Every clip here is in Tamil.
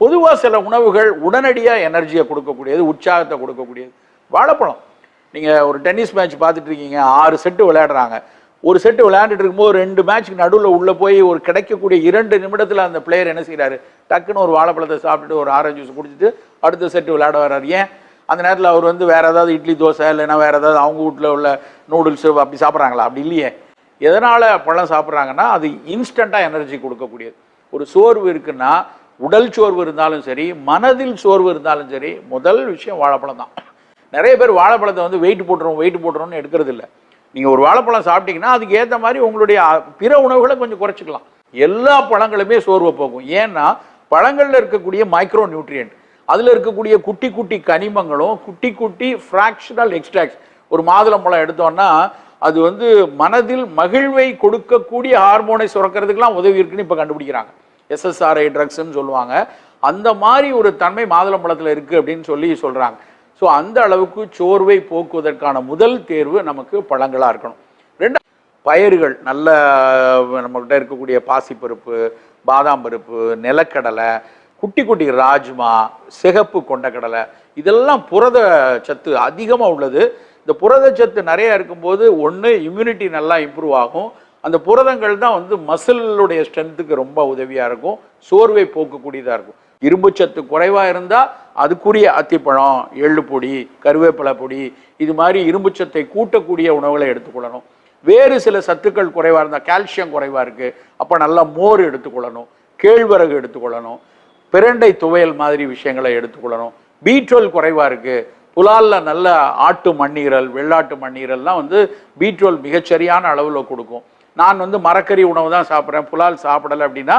பொதுவாக சில உணவுகள் உடனடியாக எனர்ஜியை கொடுக்கக்கூடியது உற்சாகத்தை கொடுக்கக்கூடியது. வாழைப்பழம். நீங்கள் ஒரு டென்னிஸ் மேட்ச் பார்த்துட்டு இருக்கீங்க ஆறு செட்டு விளையாடுறாங்க. ஒரு செட்டு விளையாண்டுட்டு இருக்கும்போது ரெண்டு மேட்ச்க்கு நடுவில் உள்ளே போய் ஒரு கிடைக்கக்கூடிய இரண்டு நிமிடத்தில் அந்த பிளேயர் என்ன செய்கிறாரு டக்குன்னு ஒரு வாழைப்பழத்தை சாப்பிட்டுட்டு ஒரு ஆரஞ்சு ஜூஸ் குடிச்சிட்டு அடுத்த செட்டு விளையாட வர்றாரு. ஏன்? அந்த நேரத்தில் அவர் வந்து வேறு ஏதாவது இட்லி தோசை இல்லைன்னா வேறு ஏதாவது அவங்க வீட்டில் உள்ள நூடுல்ஸ் அப்படி சாப்பிட்றாங்களா? அப்படி இல்லையே. எதனால் பழம் சாப்பிட்றாங்கன்னா அது இன்ஸ்டண்ட்டாக எனர்ஜி கொடுக்கக்கூடியது. ஒரு சோர்வு இருக்குன்னா உடல் சோர்வு இருந்தாலும் சரி மனதில் சோர்வு இருந்தாலும் சரி முதல் விஷயம் வாழைப்பழம் தான். நிறைய பேர் வாழைப்பழத்தை வந்து வெயிட் போட்டுரும் வெயிட் போட்டுரும்னு எடுக்கிறது இல்லை. நீங்கள் ஒரு வாழைப்பழம் சாப்பிட்டீங்கன்னா அதுக்கு ஏற்ற மாதிரி உங்களுடைய பிற உணவுகளை கொஞ்சம் குறைச்சிக்கலாம். எல்லா பழங்களுமே சோர்வை போகும். ஏன்னா பழங்களில் இருக்கக்கூடிய மைக்ரோ நியூட்ரியன்ட் அதில் இருக்கக்கூடிய குட்டி குட்டி கனிமங்களும் குட்டி குட்டி ஃப்ராக்ஷனல் எக்ஸ்ட்ராக்ட்ஸ் ஒரு மாதுளம்பழம் எடுத்தோம்னா அது வந்து மனதில் மகிழ்வை கொடுக்கக்கூடிய ஹார்மோனை சுரக்கிறதுக்கெல்லாம் உதவி இருக்குன்னு இப்போ கண்டுபிடிக்கிறாங்க. எஸ்எஸ்ஆர்ஐ ட்ரக்ஸ்ன்னு சொல்லுவாங்க. அந்த மாதிரி ஒரு தன்மை மாதுளம்பழத்தில் இருக்குது அப்படின்னு சொல்லி சொல்கிறாங்க ஸோ அந்த அளவுக்கு சோர்வை போக்குவதற்கான முதல் தேர்வு நமக்கு பழங்களாக இருக்கணும். ரெண்டா பயிர்கள் நல்ல நம்மகிட்ட இருக்கக்கூடிய பாசிப்பருப்பு பாதாம் பருப்பு நிலக்கடலை குட்டி குட்டி ராஜ்மா சிகப்பு கொண்டக்கடலை இதெல்லாம் புரத சத்து அதிகமாக உள்ளது. இந்த புரத சத்து நிறைய இருக்கும்போது ஒன்று இம்யூனிட்டி நல்லா இம்ப்ரூவ் ஆகும். அந்த புரதங்கள் தான் வந்து மசிலுடைய ஸ்ட்ரென்த்துக்கு ரொம்ப உதவியாக இருக்கும். சோர்வை போக்கக்கூடியதாக இருக்கும். இரும்பு சத்து குறைவாக இருந்தால் அதுக்குரிய அத்திப்பழம் எள்ளுப்பொடி கருவேப்பிலை பொடி இது மாதிரி இரும்பு சத்தை கூட்டக்கூடிய உணவுகளை எடுத்துக்கொள்ளணும். வேறு சில சத்துக்கள் குறைவாக இருந்தால் கால்சியம் குறைவாக இருக்குது அப்போ நல்லா மோர் எடுத்துக்கொள்ளணும். கேழ்வரகு எடுத்துக்கொள்ளணும். பிரண்டை துவையல் மாதிரி விஷயங்களை எடுத்துக்கொள்ளணும். பீட்ரோல் குறைவாக இருக்குது புலாலில் நல்ல ஆட்டு மண்ணீரல் வெள்ளாட்டு மண்ணீரல்லாம் வந்து பீட்ரோல் மிகச்சரியான அளவில் கொடுக்கும். நான் வந்து மரக்கறி உணவு தான் சாப்பிட்றேன் புலால் சாப்பிடலை அப்படின்னா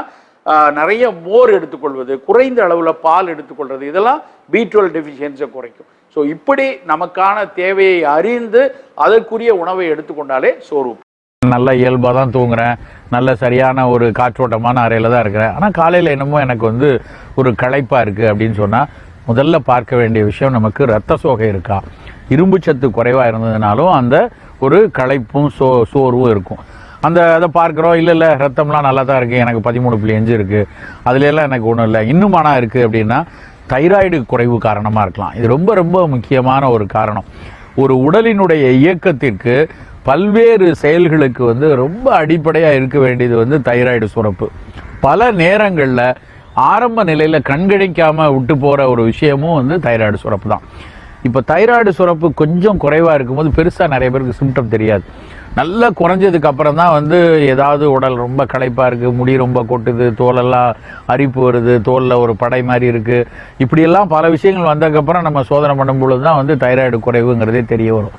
நிறைய மோர் எடுத்துக்கொள்வது குறைந்த அளவில் பால் எடுத்துக்கொள்வது இதெல்லாம் பீட்ரோல் டெஃபிஷியன்ஸை குறைக்கும். ஸோ இப்படி நமக்கான தேவையை அறிந்து அதற்குரிய உணவை எடுத்துக்கொண்டாலே சோர்வு. நல்ல இயல்பாக தான் தூங்குறேன். நல்ல சரியான ஒரு காற்றோட்டமான அறையில் தான் இருக்கிறேன். ஆனால் காலையில் என்னமோ எனக்கு வந்து ஒரு களைப்பாக இருக்குது அப்படின்னு சொன்னால் முதல்ல பார்க்க வேண்டிய விஷயம் நமக்கு ரத்த சோகை இருக்கா? இரும்பு சத்து குறைவாக இருந்ததுனாலும் அந்த ஒரு களைப்பும் சோ சோர்வும் இருக்கும். அந்த அதை பார்க்குறோம். இல்லை இல்லை ரத்தம்லாம் நல்லா தான் இருக்குது எனக்கு பதிமூணு புள்ளி அஞ்சு இருக்குது அதுலலாம் எனக்கு ஒன்றும் இல்லை. இன்னுமானா இருக்குது அப்படின்னா தைராய்டு குறைவு காரணமாக இருக்கலாம். இது ரொம்ப ரொம்ப முக்கியமான ஒரு காரணம். ஒரு உடலினுடைய இயக்கத்திற்கு பல்வேறு செயல்களுக்கு வந்து ரொம்ப அடிப்படையாக இருக்க வேண்டியது வந்து தைராய்டு சுரப்பு. பல நேரங்களில் ஆரம்ப நிலையில் கண்கணிக்காமல் விட்டு போகிற ஒரு விஷயமும் வந்து தைராய்டு சுரப்பு தான். இப்போ தைராய்டு சுரப்பு கொஞ்சம் குறைவாக இருக்கும்போது பெருசாக நிறைய பேருக்கு சிம்டம் தெரியாது. நல்லா குறைஞ்சதுக்கு அப்புறம் தான் வந்து ஏதாவது உடல் ரொம்ப களைப்பாக இருக்குது முடி ரொம்ப கொட்டுது தோலெல்லாம் அரிப்பு வருது தோலில் ஒரு படை மாதிரி இருக்குது இப்படியெல்லாம் பல விஷயங்கள் வந்ததுக்கப்புறம் நம்ம சோதனை பண்ணும்பொழுது தான் வந்து தைராய்டு குறைவுங்கிறதே தெரிய வரும்.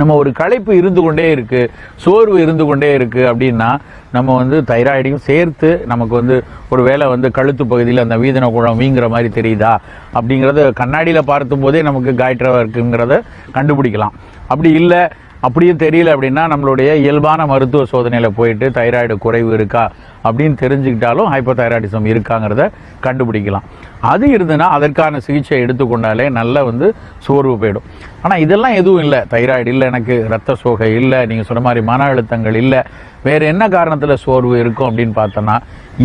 நம்ம ஒரு களைப்பு இருந்து கொண்டே இருக்குது சோர்வு இருந்து கொண்டே இருக்குது அப்படின்னா நம்ம வந்து தைராய்டையும் சேர்த்து நமக்கு வந்து ஒரு வேளை வந்து கழுத்து பகுதியில் அந்த வீதன குழம் வீங்குற மாதிரி தெரியுதா அப்படிங்கிறத கண்ணாடியில் பார்த்தும் போதே நமக்கு காய்ட்ரவா இருக்குங்கிறத கண்டுபிடிக்கலாம். அப்படி இல்லை அப்படியும் தெரியல அப்படின்னா நம்மளுடைய இயல்பான மருத்துவ சோதனையில் போயிட்டு தைராய்டு குறைவு இருக்கா அப்படின்னு தெரிஞ்சுக்கிட்டாலும் ஹைப்போதைராய்டிசம் இருக்காங்கிறத கண்டுபிடிக்கலாம். அது இருந்ததுன்னா அதற்கான சிகிச்சை எடுத்துக்கொண்டாலே நல்ல வந்து சோர்வு போயிடும். ஆனால் இதெல்லாம் எதுவும் இல்லை. தைராய்டு இல்லை எனக்கு ரத்த சோகை இல்லை நீங்கள் சொன்ன மாதிரி மன அழுத்தங்கள் இல்லை. வேறு என்ன காரணத்தில் சோர்வு இருக்கும் அப்படின்னு பார்த்தோன்னா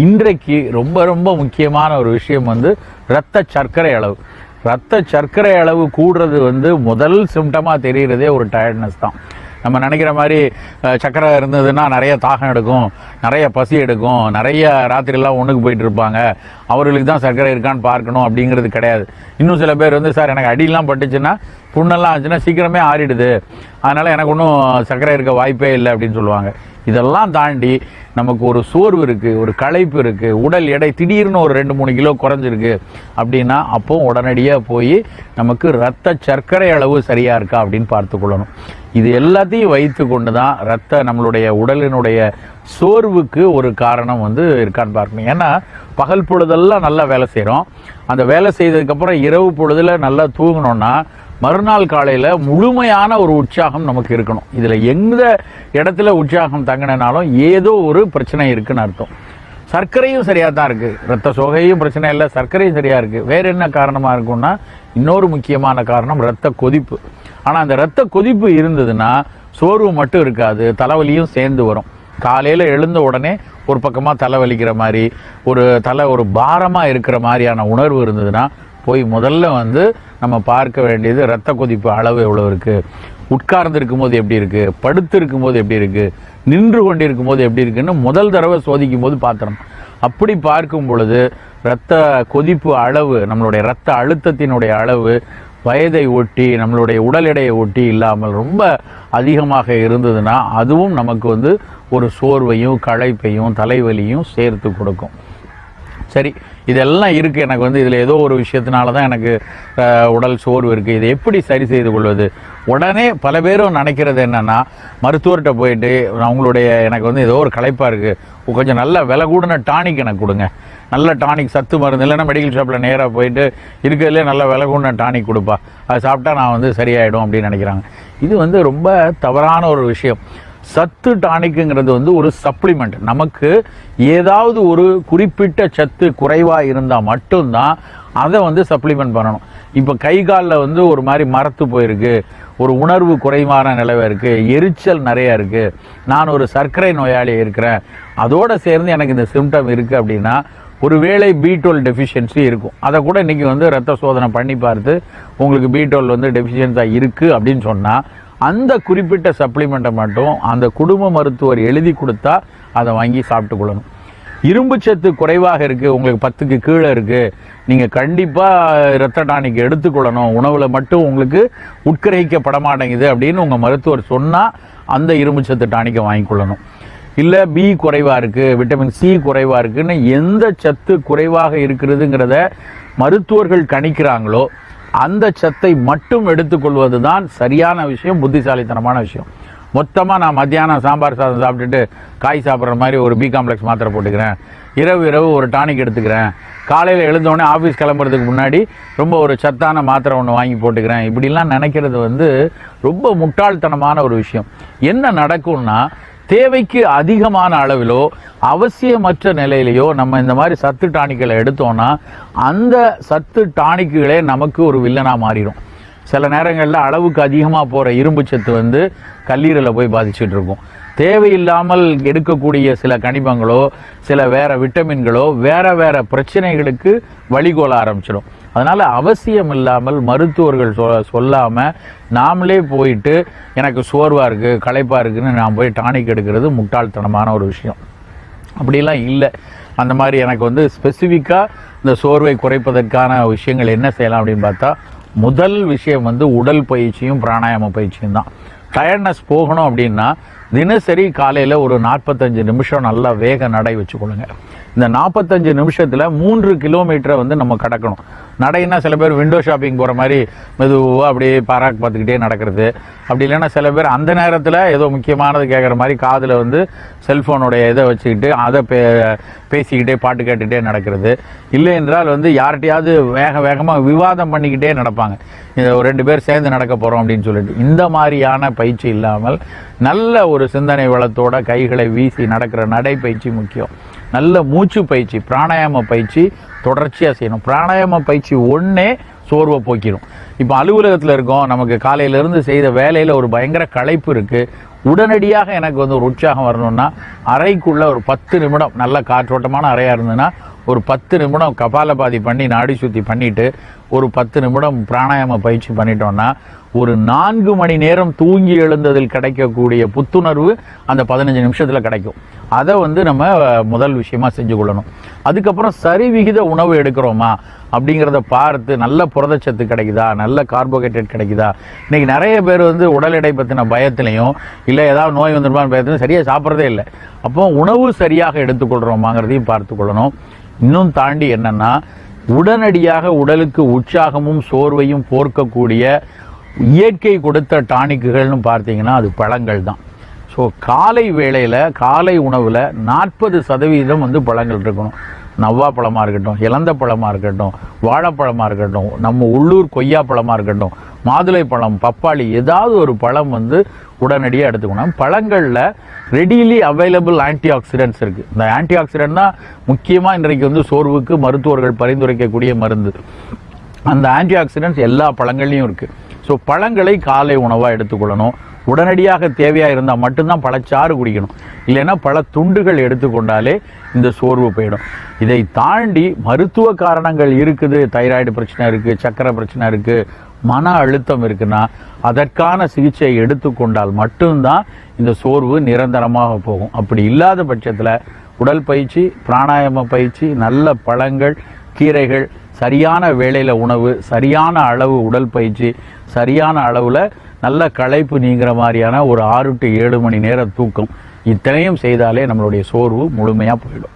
இன்றைக்கு ரொம்ப ரொம்ப முக்கியமான ஒரு விஷயம் வந்து இரத்த சர்க்கரை அளவு. ரத்த சர்க்கரை அளவு கூடுறது வந்து முதல் சிம்டமாக தெரிகிறதே ஒரு டயர்ட்னஸ் தான். நம்ம நினைக்கிற மாதிரி சர்க்கரை இருந்ததுன்னா நிறைய தாகம் எடுக்கும் நிறைய பசி எடுக்கும் நிறைய ராத்திரிலாம் ஒன்றுக்கு போயிட்டு இருப்பாங்க. அவர்களுக்கு தான் சர்க்கரை இருக்கான்னு பார்க்கணும் அப்படிங்கிறது கிடையாது. இன்னும் சில பேர் வந்து சார் எனக்கு அடியெல்லாம் பட்டுச்சுன்னா புண்ணெல்லாம் ஆச்சுன்னா சீக்கிரமே ஆறிடுது. அதனால் எனக்கு ஒன்றும் சர்க்கரை இருக்க வாய்ப்பே இல்லை அப்படின்னு சொல்லுவாங்க. இதெல்லாம் தாண்டி நமக்கு ஒரு சோர்வு இருக்குது ஒரு களைப்பு இருக்குது உடல் எடை திடீர்னு ஒரு ரெண்டு மூணு கிலோ குறைஞ்சிருக்கு அப்படின்னா அப்போ உடனடியாக போய் நமக்கு ரத்த சர்க்கரை அளவு சரியாக இருக்கா அப்படின்னு பார்த்துக்கொள்ளணும் இது எல்லாத்தையும் வைத்து கொண்டு தான் ரத்த நம்மளுடைய உடலினுடைய சோர்வுக்கு ஒரு காரணம் வந்து இருக்கான்னு பார்க்கணும். ஏன்னா பகல் பொழுதெல்லாம் நல்லா வேலை செய்கிறோம் அந்த வேலை செய்ததுக்கப்புறம் இரவு பொழுதில் நல்லா தூங்கினோன்னா மறுநாள் காலையில் முழுமையான ஒரு உற்சாகம் நமக்கு இருக்கணும். இதில் எந்த இடத்துல உற்சாகம் தங்கினாலும் ஏதோ ஒரு பிரச்சனை இருக்குன்னு அர்த்தம். சர்க்கரையும் சரியாக தான் இருக்குது ரத்த சோகையும் பிரச்சனை இல்லை சர்க்கரையும் சரியாக இருக்குது வேறு என்ன காரணமாக இருக்கும்னா இன்னொரு முக்கியமான காரணம் ரத்த கொதிப்பு. ஆனால் அந்த ரத்த கொதிப்பு இருந்ததுன்னா சோர்வு மட்டும் இருக்காது தலைவலியும் சேர்ந்து வரும். காலையில் எழுந்த உடனே ஒரு பக்கமாக தலை வலிக்கிற மாதிரி ஒரு தலை ஒரு பாரமாக இருக்கிற மாதிரியான உணர்வு இருந்ததுன்னா போய் முதல்ல வந்து நம்ம பார்க்க வேண்டியது ரத்த கொதிப்பு அளவு எவ்வளோ இருக்குது உட்கார்ந்து இருக்கும்போது எப்படி இருக்குது படுத்து இருக்கும்போது எப்படி இருக்குது நின்று கொண்டிருக்கும் போது எப்படி இருக்குன்னு முதல் தடவை சோதிக்கும் போது பார்த்துறோம் அப்படி பார்க்கும் பொழுது இரத்த கொதிப்பு அளவு நம்மளுடைய இரத்த அழுத்தத்தினுடைய அளவு வயதை ஒட்டி நம்மளுடைய உடல் எடையை ஒட்டி இல்லாமல் ரொம்ப அதிகமாக இருந்ததுன்னா அதுவும் நமக்கு வந்து ஒரு சோர்வையும் களைப்பையும் தலைவலியும் சேர்த்து கொடுக்கும். சரி இதெல்லாம் இருக்குது எனக்கு வந்து இதில் ஏதோ ஒரு விஷயத்தினால தான் எனக்கு உடல் சோர்வு இருக்குது இதை எப்படி சரி செய்து கொள்வது? உடனே பல பேரும் நினைக்கிறது என்னென்னா மருத்துவர்கிட்ட போயிட்டு அவங்களுடைய எனக்கு வந்து ஏதோ ஒரு களைப்பாக இருக்குது கொஞ்சம் நல்ல விலை கூடின டானிக் எனக்கு கொடுங்க. நல்ல டானிக் சத்து மருந்து இல்லைன்னா மெடிக்கல் ஷாப்பில் நேராக போயிட்டு இருக்கிறதுலே நல்ல விலை கூடின டானிக் கொடுப்பா. அதை சாப்பிட்டா நான் வந்து சரியாயிடும் அப்படின்னு நினைக்கிறாங்க. இது வந்து ரொம்ப தவறான ஒரு விஷயம். சத்து டானிக்குங்கிறது வந்து ஒரு சப்ளிமெண்ட் நமக்கு ஏதாவது ஒரு குறிப்பிட்ட சத்து குறைவாக இருந்தால் மட்டும்தான் அதை வந்து சப்ளிமெண்ட் பண்ணணும். இப்போ கை காலில் வந்து ஒரு மாதிரி மரத்து போயிருக்கு ஒரு உணர்வு குறைவான நிலவை இருக்குது எரிச்சல் நிறையா இருக்குது நான் ஒரு சர்க்கரை நோயாளி இருக்கிறேன். அதோடு சேர்ந்து எனக்கு இந்த சிம்டம் இருக்குது அப்படின்னா ஒருவேளை பி டுவெல் டெஃபிஷியன்சி இருக்கும். அதை கூட இன்றைக்கி வந்து ரத்த சோதனை பண்ணி பார்த்து உங்களுக்கு பி டுவெல் வந்து டெஃபிஷியன்ஸாக இருக்குது அப்படின்னு சொன்னால் அந்த குறிப்பிட்ட சப்ளிமெண்ட்டை மட்டும் அந்த குடும்ப மருத்துவர் எழுதி கொடுத்தா அதை வாங்கி சாப்பிட்டு கொள்ளணும். இரும்பு சத்து குறைவாக இருக்குது உங்களுக்கு பத்துக்கு கீழே இருக்குது நீங்கள் கண்டிப்பாக இரத்த டானிக் எடுத்துக்கொள்ளணும் உணவில் மட்டும் உங்களுக்கு உட்கிரகிக்கப்பட மாட்டேங்குது அப்படின்னு உங்கள் மருத்துவர் சொன்னால் அந்த இரும்பு சத்து டானிக்கை வாங்கிக்கொள்ளணும் இல்லை பி குறைவாக இருக்குது விட்டமின் சி குறைவாக இருக்குன்னு எந்த சத்து குறைவாக இருக்கிறதுங்கிறத மருத்துவர்கள் கணிக்கிறாங்களோ அந்த சத்தை மட்டும் எடுத்துக்கொள்வது தான் சரியான விஷயம் புத்திசாலித்தனமான விஷயம். மொத்தமாக நான் மத்தியானம் சாம்பார் சாதம் சாப்பிட்டுட்டு காய் சாப்பிட்ற மாதிரி ஒரு பி காம்ப்ளெக்ஸ் மாத்திரை போட்டுக்கிறேன். இரவு இரவு ஒரு டானிக் எடுத்துக்கிறேன். காலையில் எழுந்தோடனே ஆஃபீஸ் கிளம்புறதுக்கு முன்னாடி ரொம்ப ஒரு சத்தான மாத்திரை ஒன்று வாங்கி போட்டுக்கிறேன். இப்படிலாம் நினைக்கிறது வந்து ரொம்ப முட்டாள்தனமான ஒரு விஷயம். என்ன நடக்கும்னா தேவைக்கு அதிகமான அளவிலோ அவசியமற்ற நிலையிலையோ நம்ம இந்த மாதிரி சத்து டானிக்களை எடுத்தோம்னா அந்த சத்து டானிக்குகளே நமக்கு ஒரு வில்லனாக மாறிடும் சில நேரங்களில் அளவுக்கு அதிகமாக போகிற இரும்பு சத்து வந்து கல்லீரலை போய் பாதிச்சுட்டு இருக்கும் தேவையில்லாமல் எடுக்கக்கூடிய சில கனிமங்களோ சில வேற விட்டமின்களோ வேற வேற பிரச்சனைகளுக்கு வழிகோல ஆரம்பிச்சிடும் அதனால் அவசியம் இல்லாமல் மருத்துவர்கள் சொ சொல்லாமல் நாமளே போயிட்டு எனக்கு சோர்வாக இருக்குது களைப்பாக இருக்குதுன்னு நான் போய் டானிக் எடுக்கிறது முட்டாள்தனமான ஒரு விஷயம். அப்படிலாம் இல்லை. அந்த மாதிரி எனக்கு வந்து ஸ்பெசிஃபிக்காக இந்த சோர்வை குறைப்பதற்கான விஷயங்கள் என்ன செய்யலாம் அப்படின்னு பார்த்தா முதல் விஷயம் வந்து உடல் பயிற்சியும் பிராணாயாம பயிற்சியும் தான். டயர்ட்னஸ் போகணும் அப்படின்னா தினசரி காலையில் ஒரு நாற்பத்தஞ்சு நிமிஷம் நல்லா வேக நடை வச்சுக்கொள்ளுங்க. இந்த நாற்பத்தஞ்சு நிமிஷத்தில் மூன்று கிலோமீட்டரை வந்து நம்ம கடக்கணும். நடைன்னா சில பேர் விண்டோ ஷாப்பிங் போகிற மாதிரி மெதுவாக அப்படியே பாராக் பார்த்துக்கிட்டே நடக்கிறது. அப்படி இல்லைன்னா சில பேர் அந்த நேரத்தில் ஏதோ முக்கியமானது கேட்குற மாதிரி காதில் வந்து செல்ஃபோனுடைய இதை வச்சுக்கிட்டு அதை பே பேசிக்கிட்டே பாட்டு கேட்டுக்கிட்டே நடக்கிறது. இல்லை என்றால் வந்து யார்கிட்டையாவது வேக வேகமாக விவாதம் பண்ணிக்கிட்டே நடப்பாங்க. இந்த ஒரு ரெண்டு பேர் சேர்ந்து நடக்க போகிறோம் அப்படின்னு சொல்லிட்டு. இந்த மாதிரியான பயிற்சி இல்லாமல் நல்ல ஒரு சிந்தனை வளத்தோட கைகளை வீசி நடக்கிற நடைப்பயிற்சி முக்கியம். நல்ல மூச்சு பயிற்சி பிராணாயாம பயிற்சி தொடர்ச்சியாக செய்யணும். பிராணாயாம பயிற்சி ஒன்றே சோர்வை போக்கிடும் இப்போ அலுவலகத்தில் இருக்கோம் நமக்கு காலையிலேருந்து செய்த வேலையில் ஒரு பயங்கர களைப்பு இருக்குது உடனடியாக எனக்கு வந்து ஒரு உற்சாகம் வரணும்னா அறைக்குள்ளே ஒரு பத்து நிமிடம் நல்ல காற்றோட்டமான அறையாக இருந்ததுன்னா ஒரு பத்து நிமிடம் கபாலபாதி பண்ணி நாடி சுத்தி பண்ணிவிட்டு ஒரு பத்து நிமிடம் பிராணாயாம பயிற்சி பண்ணிட்டோம்னா ஒரு நான்கு மணி நேரம் தூங்கி எழுந்ததில் கிடைக்கக்கூடிய புத்துணர்வு அந்த பதினஞ்சு நிமிஷத்தில் கிடைக்கும். அதை வந்து நம்ம முதல் விஷயமா செஞ்சு கொள்ளணும். அதுக்கப்புறம் சரிவிகித உணவு எடுக்கிறோமா அப்படிங்கிறத பார்த்து நல்ல புரதச்சத்து கிடைக்குதா? நல்ல கார்போஹைட்ரேட் கிடைக்குதா? இன்னைக்கு நிறைய பேர் வந்து உடல் எடை பற்றின பயத்துலையும் இல்லை ஏதாவது நோய் வந்துருமான்னு பயத்துலையும் சரியாக சாப்பிட்றதே இல்லை. அப்போ உணவு சரியாக எடுத்துக்கொள்கிறோமாங்கிறதையும் பார்த்து கொள்ளணும். இன்னும் தாண்டி என்னென்னா உடனடியாக உடலுக்கு உற்சாகமும் சோர்வையும் போர்க்கக்கூடிய இயற்கை கொடுத்த டானிக்குகள்னு பார்த்தீங்கன்னா அது பழங்கள் தான். ஸோ காலை வேளையில் காலை உணவில் நாற்பது சதவீதம் வந்து பழங்கள் இருக்கணும். நவ்வா பழமாக இருக்கட்டும் இலந்த பழமாக இருக்கட்டும் வாழைப்பழமாக இருக்கட்டும் நம்ம உள்ளூர் கொய்யா பழமாக இருக்கட்டும் மாதுளை பழம் பப்பாளி ஏதாவது ஒரு பழம் வந்து உடனடியாக எடுத்துக்கணும். பழங்களில் ரெடிலி அவைலபிள் ஆன்டி ஆக்சிடென்ட்ஸ் இருக்குது இந்த ஆன்டி ஆக்சிடென்ட் தான் முக்கியமாக இன்றைக்கு வந்து சோர்வுக்கு மருத்துவர்கள் பரிந்துரைக்கக்கூடிய மருந்து. அந்த ஆன்டி ஆக்சிடென்ட்ஸ் எல்லா பழங்கள்லையும் இருக்குது ஸோ பழங்களை காலை உணவாக எடுத்துக்கொள்ளணும். உடனடியாக தேவையாக இருந்தால் மட்டும்தான் பழச்சாறு குடிக்கணும். இல்லைன்னா பல துண்டுகள் எடுத்துக்கொண்டாலே இந்த சோர்வு போயிடும். இதை தாண்டி மருத்துவ காரணங்கள் இருக்குது. தைராய்டு பிரச்சனை இருக்குது சக்கரை பிரச்சனை இருக்குது மன அழுத்தம் இருக்குன்னா அதற்கான சிகிச்சை எடுத்துக்கொண்டால் மட்டும்தான் இந்த சோர்வு நிரந்தரமாக போகும். அப்படி இல்லாத பட்சத்தில் உடல் பயிற்சி பிராணாயாம பயிற்சி நல்ல பழங்கள் கீரைகள் சரியான வேலையில் உணவு சரியான அளவு உடல் பயிற்சி சரியான அளவில் நல்ல களைப்பு நீங்கிற மாதிரியான ஒரு ஆறு டு ஏழு மணி நேர தூக்கம் இத்தனையும் செய்தாலே நம்மளுடைய சோர்வு முழுமையாக போயிடும்.